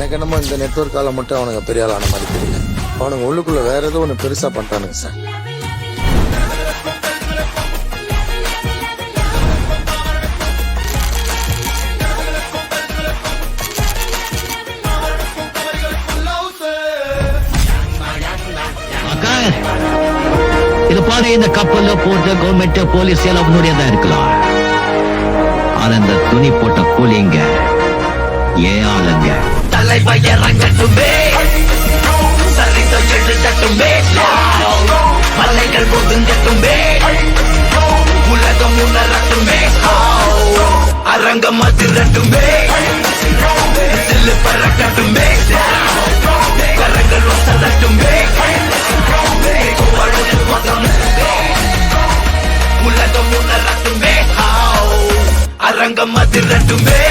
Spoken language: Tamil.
எனக்கு என்னமோ இந்த நெட்ஒர்க்கால மட்டும் அவனுங்க பெரிய ஆளான மாதிரி தெரியல. அவனுங்க உள்ளுக்குள்ள வேற ஏதோ ஒன்று பெருசா பண்றானுங்க சார். அக்கா, இது பாரு இந்த கப்பல்ல போட்ட கவர்மெண்ட் போலீஸ் எல்லாம் உன்னுடையதா இருக்கலாம். ஆனா இந்த துணி போட்ட கூலிங்க ஏன் ஆளுங்க. தலைவர் இறங்கட்டுமே சரிதம் எழுதட்டுமே மலைகள் ஒதுங்கட்டுமே உலகம் உணரட்டுமே அரங்கம் அதிரட்டுமே சில்லு பறக்கட்டுமே கரங்கள் ஒசரட்டுமே உலகம் உணரட்டுமே அரங்கம் அதிரட்டுமே